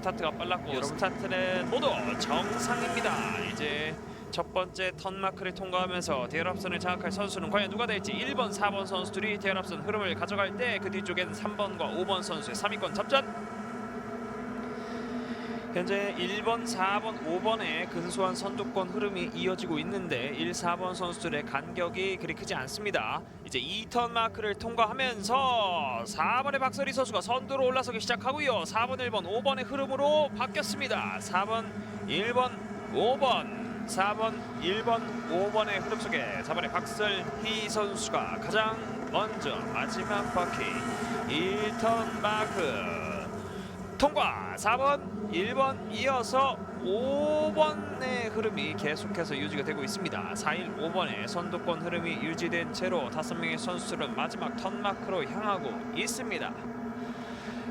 스타트가 빨랐고 여러분. 스타트는 모두 정상입니다. 이제 첫 번째 턴 마크를 통과하면서 대열 앞선을 장악할 선수는 과연 누가 될지 1번, 4번 선수들이 대열 앞선 흐름을 가져갈 때 그 뒤쪽에는 3번과 5번 선수의 3위권 접전. 현재 1번, 4번, 5번의 근소한 선두권 흐름이 이어지고 있는데 1, 4번 선수들의 간격이 그리 크지 않습니다. 이제 2턴 마크를 통과하면서 4번의 박서리 선수가 선두로 올라서기 시작하고요. 4번, 1번, 5번의 흐름으로 바뀌었습니다. 4번, 1번, 5번, 4번, 1번, 5번의 흐름 속에 4번의 박설희 선수가 가장 먼저 마지막 바퀴 1턴 마크 통과. 4번 1번 이어서 5번의 흐름이 계속해서 유지가 되고 있습니다. 4일 5번의 선두권 흐름이 유지된 채로 5명의 선수들은 마지막 턴마크로 향하고 있습니다.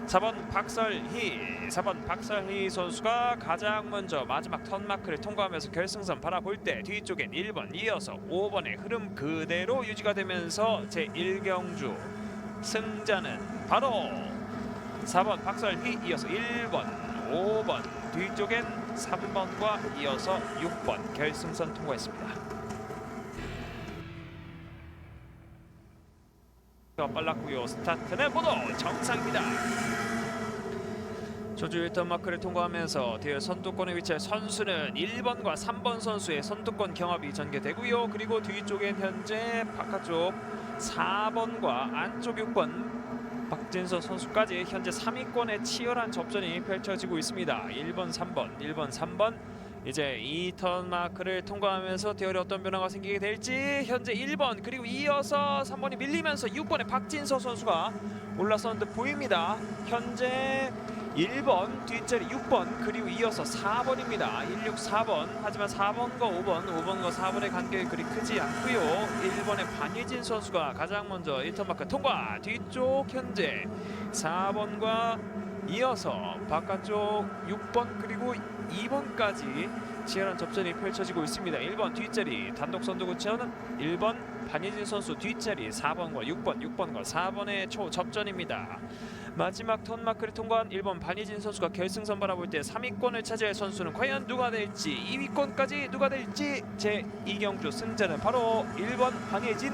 4번 박설희 4번 박설희 선수가 가장 먼저 마지막 턴마크를 통과하면서 결승선 바라볼 때 뒤쪽엔 1번 이어서 5번의 흐름 그대로 유지가 되면서 제1경주 승자는 바로 4번 박설희 이어서 1번 5번 뒤쪽엔 3번과 이어서 6번 결승선 통과했습니다. 빨랐고요. 스타트는 모두 정상입니다. 조주 1턴 마크를 통과하면서 대열 선두권에 위치할 선수는 1번과 3번 선수의 선두권 경합이 전개되고요. 그리고 뒤쪽엔 현재 바깥쪽 4번과 안쪽 6번 박진서 선수까지 현재 3위권의 치열한 접전이 펼쳐지고 있습니다. 1번, 3번, 1번, 3번 이제 2턴 마크를 통과하면서 대열에 어떤 변화가 생기게 될지 현재 1번 그리고 이어서 3번이 밀리면서 6번의 박진서 선수가 올라서는 듯 보입니다. 현재 1번 뒷자리 6번 그리고 이어서 4번입니다. 16 4번 하지만 4번과 5번 5번과 4번의 간격이 그리 크지 않고요. 1번의 반예진 선수가 가장 먼저 1턴 마크 통과 뒤쪽 현재 4번과 이어서 바깥쪽 6번 그리고 2번까지 치열한 접전이 펼쳐지고 있습니다. 1번 뒷자리 단독 선두 구치는 1번 반예진 선수 뒷자리 4번과 6번, 6번과 4번의 초 접전입니다. 마지막 턴 마크를 통과한 1번 반예진 선수가 결승선 바라볼 때 3위권을 차지할 선수는 과연 누가 될지 2위권까지 누가 될지 제 2경주 승자는 바로 1번 반예진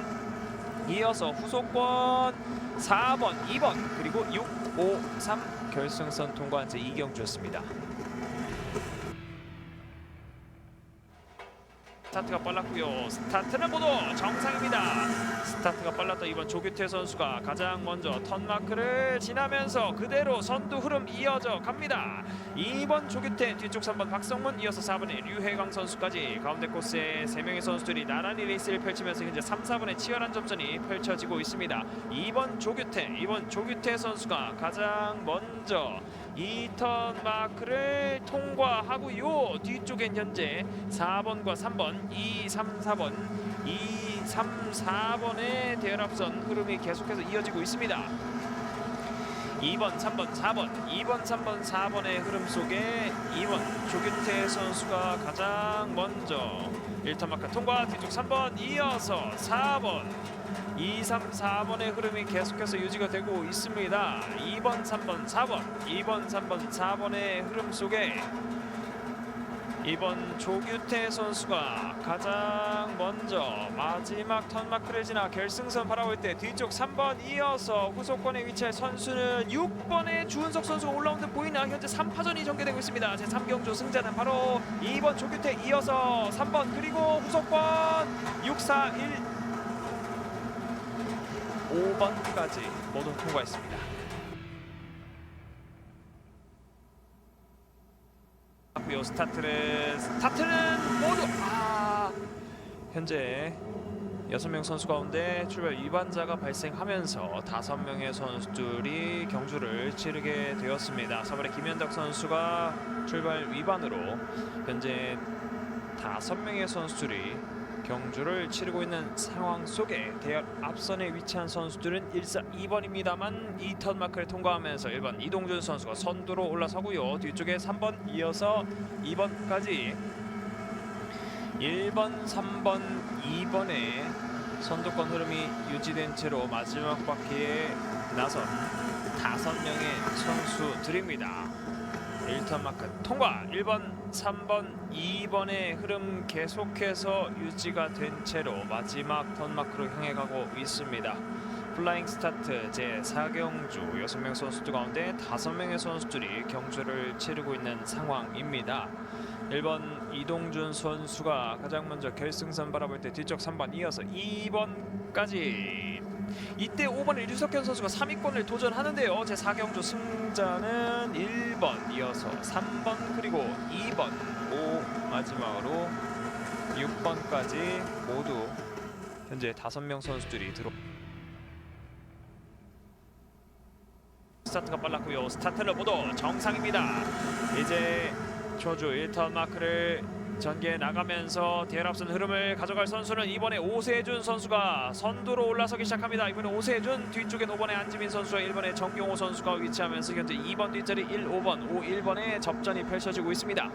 이어서 후속권 4번, 2번 그리고 6, 5, 3 결승선 통과한 제 2경주였습니다. 스타트가 빨랐고요. 스타트는 모두 정상입니다. 스타트가 빨랐던 이번 조규태 선수가 가장 먼저 턴 마크를 지나면서 그대로 선두 흐름 이어져 갑니다. 2번 조규태, 뒤쪽 3번 박성문, 이어서 4번의 류혜광 선수까지 가운데 코스에 3명의 선수들이 나란히 레이스를 펼치면서 현재 3, 4번의 치열한 접전이 펼쳐지고 있습니다. 2번 조규태, 2번 조규태 선수가 가장 먼저 2턴 마크를 통과하고 요. 뒤쪽엔 현재 4번과 3번, 2, 3, 4번, 2, 3, 4번의 대열 앞선 흐름이 계속해서 이어지고 있습니다. 2번, 3번, 4번, 2번, 3번, 4번의 흐름 속에 2번 조규태 선수가 가장 먼저 1턴 마크 통과 뒤쪽 3번 이어서 4번. 2, 3, 4번의 흐름이 계속해서 유지가 되고 있습니다. 2번, 3번, 4번, 2번, 3번, 4번의 흐름 속에 이번 조규태 선수가 가장 먼저 마지막 턴 마크를 지나 결승선 바라볼 때 뒤쪽 3번 이어서 후속권에 위치할 선수는 6번의 주은석 선수가 올라온 듯 보이나 현재 3파전이 전개되고 있습니다. 제 3경주 승자는 바로 2번 조규태 이어서 3번 그리고 후속권 6, 4, 1 5번까지 모두 통과했습니다. 요 스타트는 스타트는 모두 아 현재 여섯 명 선수 가운데 출발 위반자가 발생하면서 다섯 명의 선수들이 경주를 치르게 되었습니다. 3번의 김현덕 선수가 출발 위반으로 현재 다섯 명의 선수들이 경주를 치르고 있는 상황 속에 대열 앞선에 위치한 선수들은 1사 2번입니다만 2턴 마크를 통과하면서 1번 이동준 선수가 선두로 올라서고요. 뒤쪽에 3번 이어서 2번까지 1번, 3번, 2번의 선두권 흐름이 유지된 채로 마지막 바퀴에 나선 다섯 명의 선수들입니다. 1턴 마크 통과. 1번 3번 2번의 흐름 계속해서 유지가 된 채로 마지막 턴 마크로 향해 가고 있습니다. 플라잉 스타트 제 4경주 6명 선수들 가운데 5명의 선수들이 경주를 치르고 있는 상황입니다. 1번 이동준 선수가 가장 먼저 결승선 바라볼 때 뒤쪽 3번 이어서 2번까지. 이때 5번의 류석현 선수가 3위권을 도전하는데요. 제 4경주 승 자는 1번 이어서 3번 그리고 2번 5 마지막으로 6번까지 모두 현재 5명 선수들이 들어 스타트가 빨랐고요. 스타트를 모두 정상입니다. 이제 조주 1턴 마크를 전개해 나가면서 대열 앞선 흐름을 가져갈 선수는 이번에 오세준 선수가 선두로 올라서기 시작합니다. 이번에 오세준 뒤쪽에 5번에 안지민 선수와 1번에 정경호 선수가 위치하면서 현재 2번 뒷자리 1, 5번, 5, 1번에 접전이 펼쳐지고 있습니다.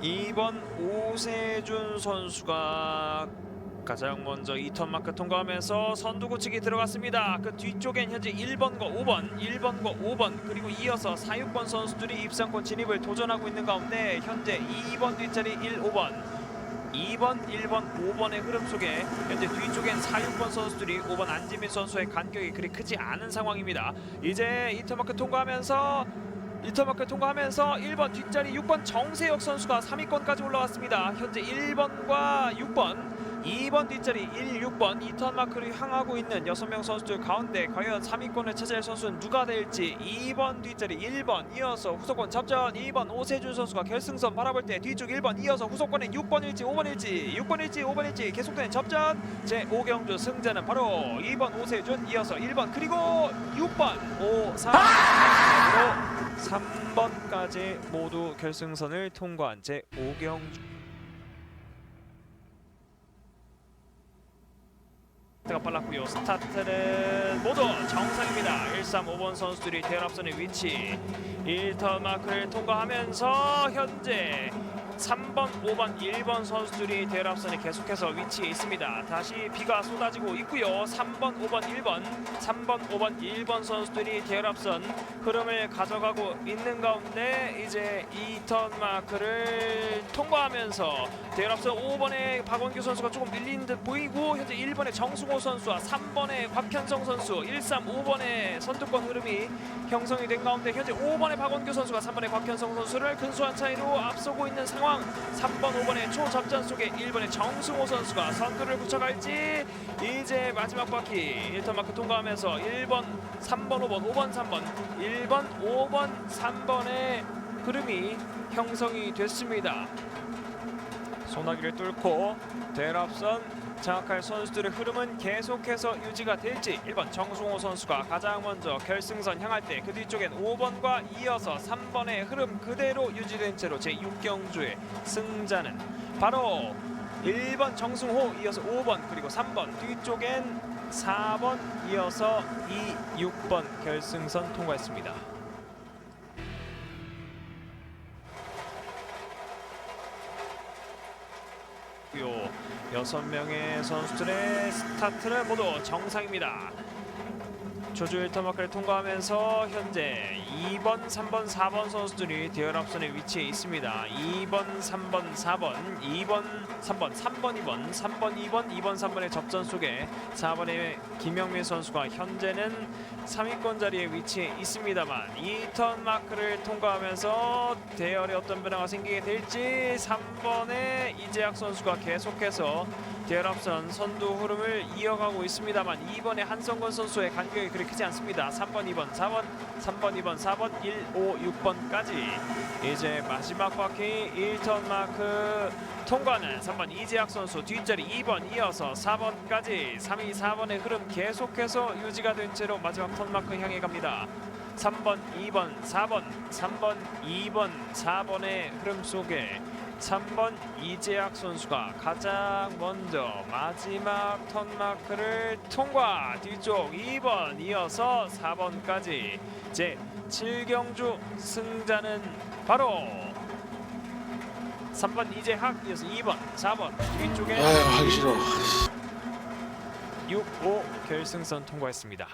2번 오세준 선수가 가장 먼저 2턴 마크 통과하면서 선두 굳히기 들어갔습니다. 그 뒤쪽엔 현재 1번과 5번, 1번과 5번 그리고 이어서 4, 6번 선수들이 입상권 진입을 도전하고 있는 가운데 현재 2번 뒷자리 1, 5번 2번, 1번, 5번의 흐름 속에 현재 뒤쪽엔 4, 6번 선수들이 5번 안지민 선수의 간격이 그리 크지 않은 상황입니다. 이제 2턴 마크 통과하면서 1턴 마크 통과하면서 1번 뒷자리 6번 정세혁 선수가 3위권까지 올라왔습니다. 현재 1번과 6번 2번 뒷자리 1, 6번 2턴 마크를 향하고 있는 6명 선수들 가운데 과연 3위권을 차지할 선수는 누가 될지 2번 뒷자리 1번 이어서 후속권 접전 2번 오세준 선수가 결승선 바라볼 때 뒤쪽 1번 이어서 후속권에 6번일지 5번일지 6번일지 5번일지 계속되는 접전 제 5경주 승자는 바로 2번 오세준 이어서 1번 그리고 6번 5, 3, 4으로 3번까지 모두 결승선을 통과한 제 5경주 스타트가 빨랐고요. 스타트는 모두 정상입니다. 1, 3, 5번 선수들이 대열 앞선의 위치 1턴 마크를 통과하면서 현재 3번, 5번, 1번 선수들이 대열 앞선에 계속해서 위치해 있습니다. 다시 비가 쏟아지고 있고요. 3번, 5번, 1번, 3번, 5번, 1번 선수들이 대열 앞선 흐름을 가져가고 있는 가운데 이제 2턴 마크를 통과하면서 대열 앞선 5번의 박원규 선수가 조금 밀린 듯 보이고 현재 1번의 정승호 선수와 3번의 곽현성 선수, 1, 3, 5번의 선두권 흐름이 형성이 된 가운데 현재 5번의 박원규 선수가 3번의 곽현성 선수를 근소한 차이로 앞서고 있는 상황 3번 5번의 초접전 속에 1번의 정승호 선수가 선두를 굳혀갈지. 이제 마지막 바퀴. 1턴 마크 통과하면서 1번 3번 5번 5번 3번. 1번 5번 3번의 흐름이 형성이 됐습니다. 소나기를 뚫고 대랍선 장악할 선수들의 흐름은 계속해서 유지가 될지 1번 정승호 선수가 가장 먼저 결승선 향할 때 그 뒤쪽엔 5번과 이어서 3번의 흐름 그대로 유지된 채로 제6경주의 승자는 바로 1번 정승호 이어서 5번 그리고 3번 뒤쪽엔 4번 이어서 2, 6번 결승선 통과했습니다. 요 여섯 명의 선수들의 스타트는 모두 정상입니다. 조주 1터 마크를 통과하면서 현재 2번, 3번, 4번 선수들이 대열 앞선에 위치해 있습니다. 2번, 3번, 4번, 2번, 3번, 3번, 2번, 3번, 2번, 2번, 3번의 접전 속에 4번의 김영민 선수가 현재는 3위권 자리에 위치해 있습니다만 2턴 마크를 통과하면서 대열에 어떤 변화가 생기게 될지 3번의 이재학 선수가 계속해서 앞선 선두 흐름을 이어가고 있습니다만 2번의 한성건 선수의 간격이 그리 크지 않습니다. 3번, 2번, 4번, 3번, 2번, 4번, 1, 5, 6번까지 이제 마지막 바퀴 1턴 마크 통과는 3번 이재학 선수 뒷자리 2번 이어서 4번까지 3위 4번의 흐름 계속해서 유지가 된 채로 마지막 턴 마크 향해 갑니다. 3번, 2번, 4번, 3번, 2번, 4번의 흐름 속에 3번 이재학 선수가 가장 먼저 마지막 턴 마크를 통과. 뒤쪽 2번 이어서 4번까지. 제 7경주 승자는 바로 3번 이재학 이어서 2번 4번 뒤쪽에 아유 하기 싫어. 6, 5 결승선 통과했습니다.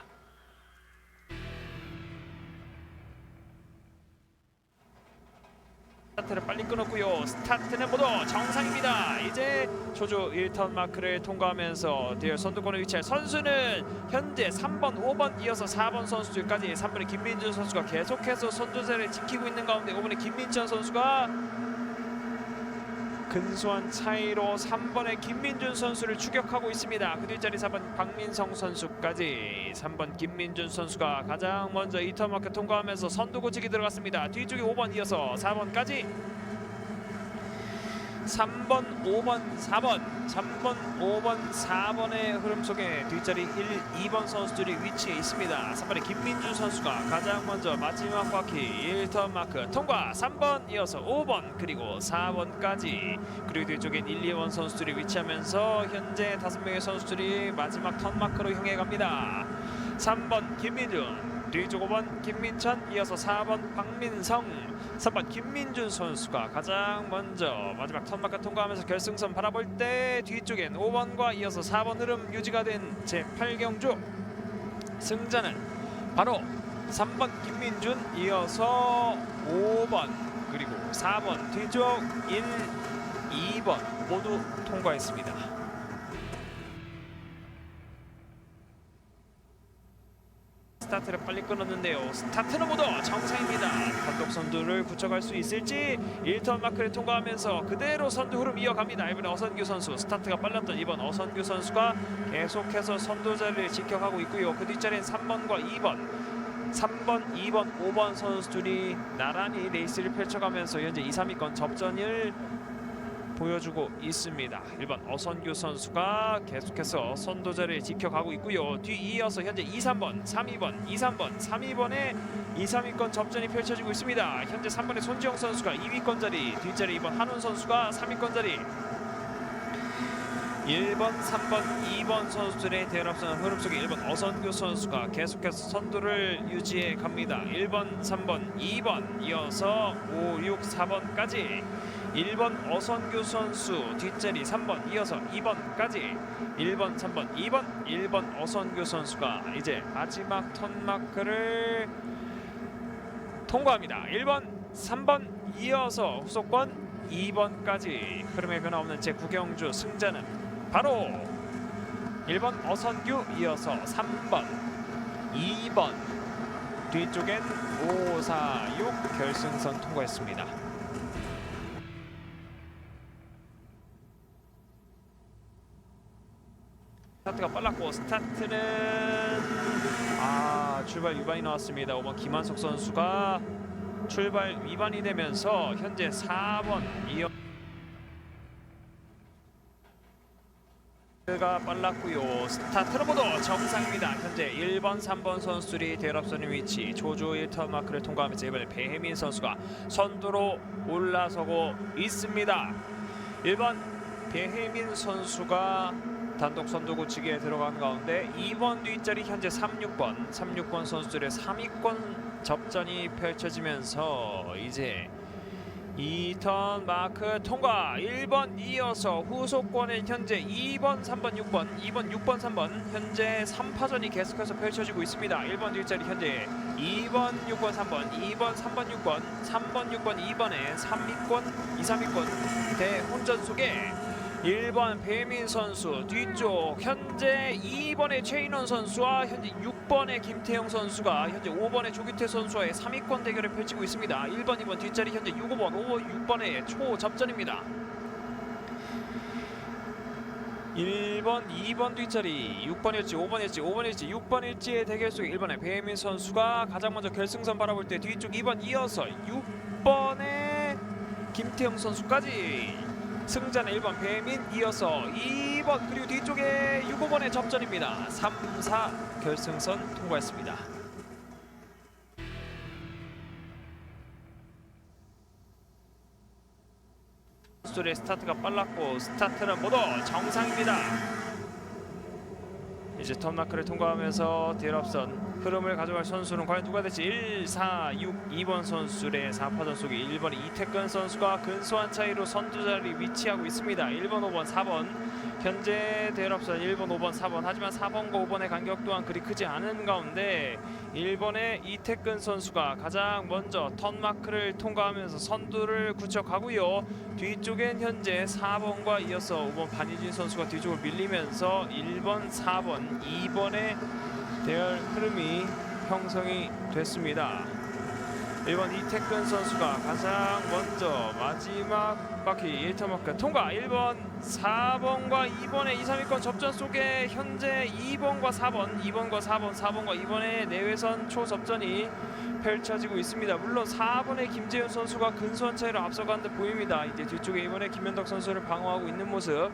스타트를 빨리 끊었고요. 스타트는 모두 정상입니다. 이제 조조 1턴 마크를 통과하면서 뒤에 선두권에 위치할 선수는 현재 3번, 5번 이어서 4번 선수들까지 3번의 김민준 선수가 계속해서 선두세를 지키고 있는 가운데 5번의 김민찬 선수가 근소한 차이로 3번의 김민준 선수를 추격하고 있습니다. 그 뒷자리 4번 박민성 선수까지 3번 김민준 선수가 가장 먼저 2턴 마크 통과하면서 선두 고치기 들어갔습니다. 뒤쪽에 5번 이어서 4번까지 3번, 5번, 4번, 3번, 5번, 4번의 흐름 속에 뒷자리 1, 2번 선수들이 위치해 있습니다. 3번의 김민준 선수가 가장 먼저 마지막 바퀴 1턴 마크 통과 3번 이어서 5번 그리고 4번까지 그리고 뒤쪽엔 1, 2번 선수들이 위치하면서 현재 5명의 선수들이 마지막 턴 마크로 향해 갑니다. 3번 김민준 뒤쪽 5번 김민찬 이어서 4번 박민성 3번 김민준 선수가 가장 먼저 마지막 턴마크 통과하면서 결승선 바라볼 때 뒤쪽엔 5번과 이어서 4번 흐름 유지가 된 제8경주 승자는 바로 3번 김민준 이어서 5번 그리고 4번 뒤쪽 1, 2번 모두 통과했습니다. 스타트를 빨리 끊었는데요. 스타트는 모두 정상입니다. 단독 선두를 굳혀갈 수 있을지 1턴 마크를 통과하면서 그대로 선두 흐름 이어갑니다. 이번에 어선규 선수 스타트가 빨랐던 이번 어선규 선수가 계속해서 선두 자리를 지켜가고 있고요. 그 뒷자리엔 3번과 2번 3번, 2번, 5번 선수들이 나란히 레이스를 펼쳐가면서 현재 2, 3위권 접전을 보여주고 있습니다. 1번 어선규 선수가 계속해서 선두자리를 지켜가고 있고요. 뒤 이어서 현재 2, 3번, 3, 2번, 2, 3번, 3, 2번의 2, 3위권 접전이 펼쳐지고 있습니다. 현재 3번의 손지영 선수가 2위권 자리, 뒷자리 2번 한훈 선수가 3위권 자리. 1번, 3번, 2번 선수들의 대결합선 흐름 속에 1번 어선규 선수가 계속해서 선두를 유지해 갑니다. 1번, 3번, 2번 이어서 5, 6, 4번까지 1번 어선규 선수 뒷자리 3번 이어서 2번까지 1번, 3번, 2번, 1번 어선규 선수가 이제 마지막 턴 마크를 통과합니다. 1번, 3번 이어서 후속권 2번까지 흐름의 변화 없는 제9경주 승자는 바로 1번 어선규 이어서 3번 2번 뒤쪽엔 5, 4, 6 결승선 통과했습니다. 스타트는 아 출발 위반이 나왔습니다. 5번 김한석 선수가 출발 위반이 되면서 현재 4번 이어 가 빨랐고요. 스타트는 모두 정상입니다. 현재 1번, 3번 선수들이 대합선의 위치 조조 1턴 마크를 통과하면서 이번에 배혜민 선수가 선두로 올라서고 있습니다. 1번 배혜민 선수가 단독 선두 고치기에 들어간 가운데 2번 뒷자리 현재 36번, 36번 선수들의 3위권 접전이 펼쳐지면서 이제 2턴 마크 통과. 1번 이어서 후속권은 현재 2번 3번 6번 2번 6번 3번 현재 3파전이 계속해서 펼쳐지고 있습니다. 1번 뒷자리 현재 2번 6번 3번 2번 3번 6번 3번 6번 2번에 3위권 2, 3위권 대혼전 속에 1번 배민 선수 뒤쪽 현재 2번의 최인원 선수와 현재 6번의 김태형 선수가 현재 5번의 조규태 선수와의 3위권 대결을 펼치고 있습니다. 1번, 2번 뒷자리 현재 6, 5번, 5, 6번의 초접전입니다. 1번, 2번 뒷자리 6번일지 5번일지 5번일지 6번일지의 대결 속에 1번의 배민 선수가 가장 먼저 결승선 바라볼 때 뒤쪽 2번 이어서 6번의 김태형 선수까지 승자는 1번 배민 이어서 2번 그리고 뒤쪽에 6, 5번의 접전입니다. 3, 4 결승선 통과했습니다. 선수들의 스타트가 빨랐고 스타트는 모두 정상입니다. 이제 턴마크를 통과하면서 대합선 흐름을 가져갈 선수는 과연 누가 될지 1, 4, 6, 2번 선수의 4파전 속에 1번의 이태근 선수가 근소한 차이로 선두 자리 위치하고 있습니다. 1번, 5번, 4번 현재 대열 앞선 1번, 5번, 4번 하지만 4번과 5번의 간격 또한 그리 크지 않은 가운데 1번의 이태근 선수가 가장 먼저 턴마크를 통과하면서 선두를 굳혀가고요. 뒤쪽엔 현재 4번과 이어서 5번 반희진 선수가 뒤쪽으로 밀리면서 1번, 4번, 2번의 대열 흐름이 형성이 됐습니다. 1번 이태근 선수가 가장 먼저 마지막 바퀴 1터마크 통과 1번 4번과 2번의 2, 3위권 접전 속에 현재 2번과 4번 2번과 4번 4번과 2번의 내외선 초접전이 펼쳐지고 있습니다. 물론 4번의 김재훈 선수가 근소한 차이로 앞서가는 듯 보입니다. 이제 뒤쪽에 2번의 김현덕 선수를 방어하고 있는 모습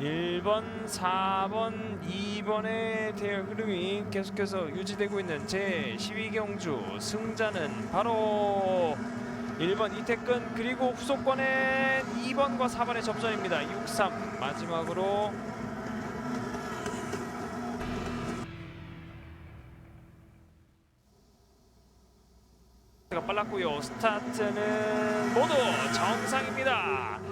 1번, 4번, 2번의 대열 흐름이 계속해서 유지되고 있는 제 12경주 승자는 바로 1번 이태근 그리고 후속권엔 2번과 4번의 접전입니다. 6-3 마지막으로 가 빨랐고요. 스타트는 모두 정상입니다.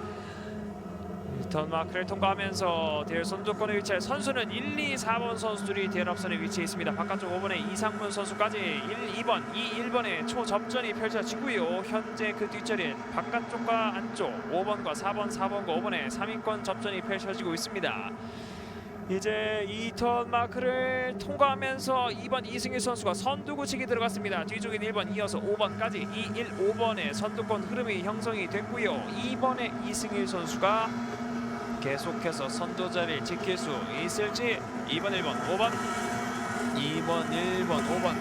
턴 마크를 통과하면서 대열 선두권에 위치할 선수는 1, 2, 4번 선수들이 대열 앞선에 위치해 있습니다. 바깥쪽 5번의 이상문 선수까지 1, 2번, 2, 1번의 초접전이 펼쳐지고요. 현재 그 뒷자리엔 바깥쪽과 안쪽 5번과 4번, 4번과 5번의 3위권 접전이 펼쳐지고 있습니다. 이제 2턴 마크를 통과하면서 2번 이승일 선수가 선두 구치기 들어갔습니다. 뒤쪽엔 1번 이어서 5번까지 2, 1, 5번의 선두권 흐름이 형성이 됐고요. 2번의 이승일 선수가 계속해서 선두 자리를 지킬 수 있을지. 2번 1번 5번. 2번 1번 5번.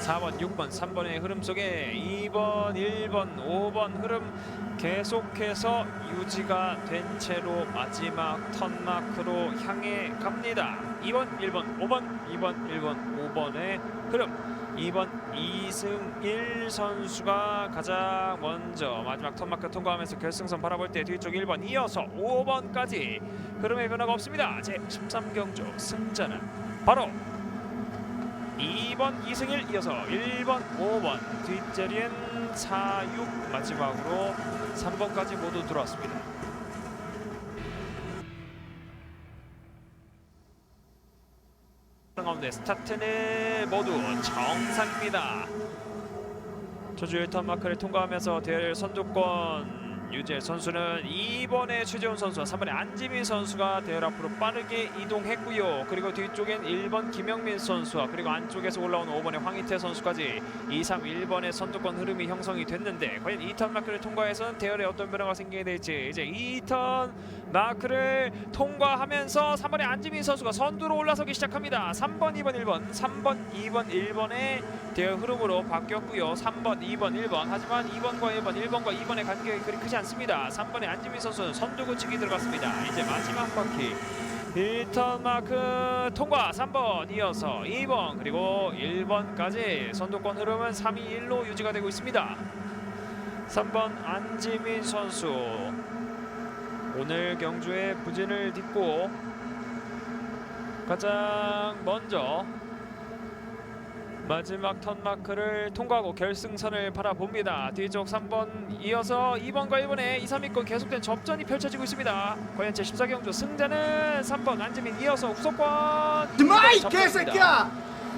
4번 6번 3번의 흐름 속에 2번 1번 5번 흐름 계속해서 유지가 된 채로 마지막 턴마크로 향해 갑니다. 2번 1번 5번. 2번 1번 5번의 흐름 2번 이승일 선수가 가장 먼저 마지막 턴마크 통과하면서 결승선 바라볼 때 뒤쪽 1번 이어서 5번까지 흐름의 변화가 없습니다. 제 13경주 승자는 바로 2번 이승일 이어서 1번 5번 뒷자리엔 4, 6 마지막으로 3번까지 모두 들어왔습니다. 가운데 스타트는 모두 정상입니다. 저주 1턴 마크를 통과하면서 대열 선두권 유지할 선수는 2번의 최재훈 선수와 3번의 안지민 선수가 대열 앞으로 빠르게 이동했고요. 그리고 뒤쪽엔 1번 김영민 선수와 그리고 안쪽에서 올라온 5번의 황희태 선수까지 2, 3, 1번의 선두권 흐름이 형성이 됐는데 과연 2턴 마크를 통과해서는 대열에 어떤 변화가 생기게 될지 이제 2턴 마크를 통과하면서 3번의 안지민 선수가 선두로 올라서기 시작합니다. 3번, 2번, 1번, 3번, 2번, 1번의 대열 흐름으로 바뀌었고요. 3번, 2번, 1번. 하지만 2번과 1번, 1번과 2번의 간격이 그리 크지 않습니다. 3번의 안지민 선수는 선두 고치기 들어갔습니다. 이제 마지막 바퀴 1턴 마크 통과 3번 이어서 2번 그리고 1번까지 선두권 흐름은 3, 2, 1로 유지가 되고 있습니다. 3번 안지민 선수 오늘 경주의 부진을 딛고 가장 먼저 마지막 턴 마크를 통과하고 결승선을 바라봅니다. 뒤쪽 3번 이어서 2번과 1번의 2, 3위권 계속된 접전이 펼쳐지고 있습니다. 과연 제 14경주 승자는 3번 안지민 이어서 드마이 접전입니다. 개새끼야!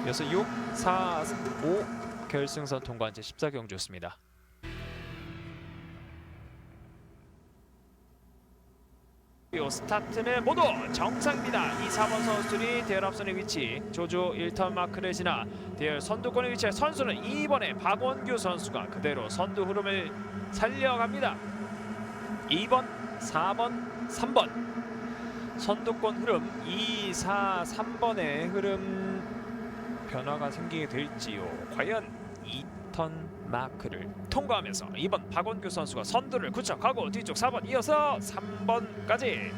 이어서 6, 4, 5 결승선 통과한 제 14경주였습니다. 요 스타트는 모두 정상입니다. 이 4번 선수들이 대열 앞선의 위치 조조 1턴 마크를 지나 대열 선두권에 위치한 선수는 2번의 박원규 선수가 그대로 선두 흐름을 살려갑니다. 2번, 4번, 3번 선두권 흐름 2, 4, 3번의 흐름 변화가 생기게 될지요. 과연 2 턴 마크를 통과하면서 2번 박원규 선수가 선두를 굳혀가고 뒤쪽 4번 이어서 3번까지.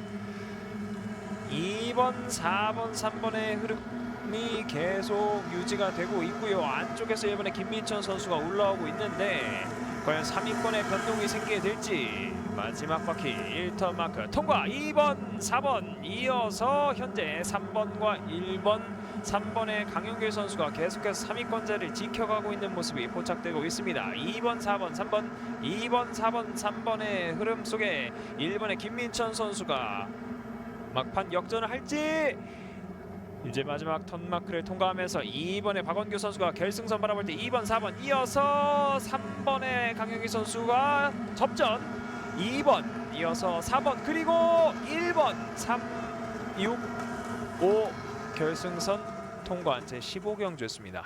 2번, 4번, 3번의 흐름이 계속 유지가 되고 있고요. 안쪽에서 1번의 김민천 선수가 올라오고 있는데 과연 3위권의 변동이 생기게 될지. 마지막 바퀴 1턴 마크 통과. 2번 4번 이어서 현재 3번과 1번 3번의 강영길 선수가 계속해서 3위권자를 지켜가고 있는 모습이 포착되고 있습니다. 2번 4번 3번 2번 4번 3번의 흐름 속에 1번의 김민천 선수가 막판 역전을 할지? 이제 마지막 턴마크를 통과하면서 2번의 박원규 선수가 결승선 바라볼 때 2번, 4번 이어서 3번의 강영희 선수가 접전. 2번 이어서 4번 그리고 1번 3, 6, 5 결승선 통과한 제 15경주였습니다.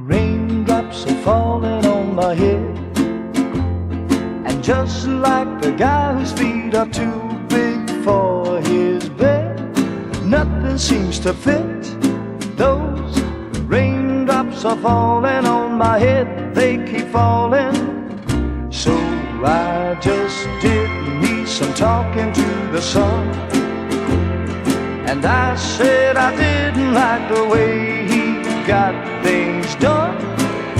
Raindrops are falling on my head. And just like the guy whose feet are too big for his bed, nothing seems to fit. Those raindrops are falling on my head, they keep falling. So I just did me some talking to the sun. And I said I didn't like the way he got things done.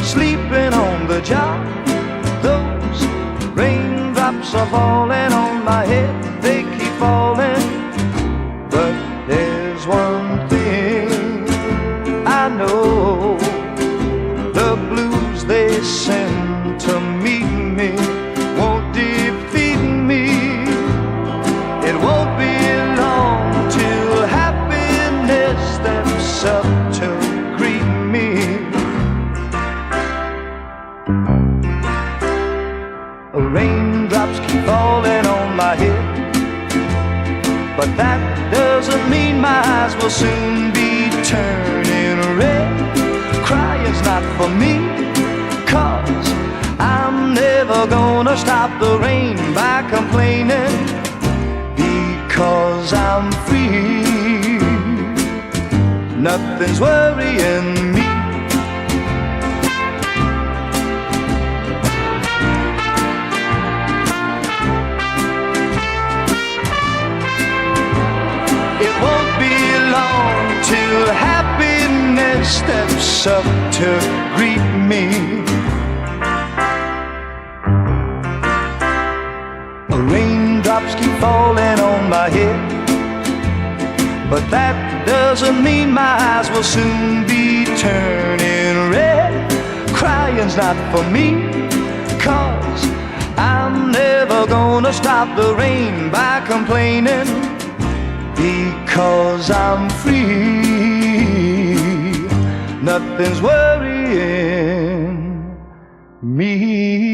Sleeping on the job, those raindrops are falling on my head, they keep falling. Nothing's worrying me. It won't be long till happiness steps up to greet me. Raindrops keep falling on my head. But that doesn't mean my eyes will soon be turning red. Crying's not for me, cause I'm never gonna stop the rain by complaining. Because I'm free, nothing's worrying me.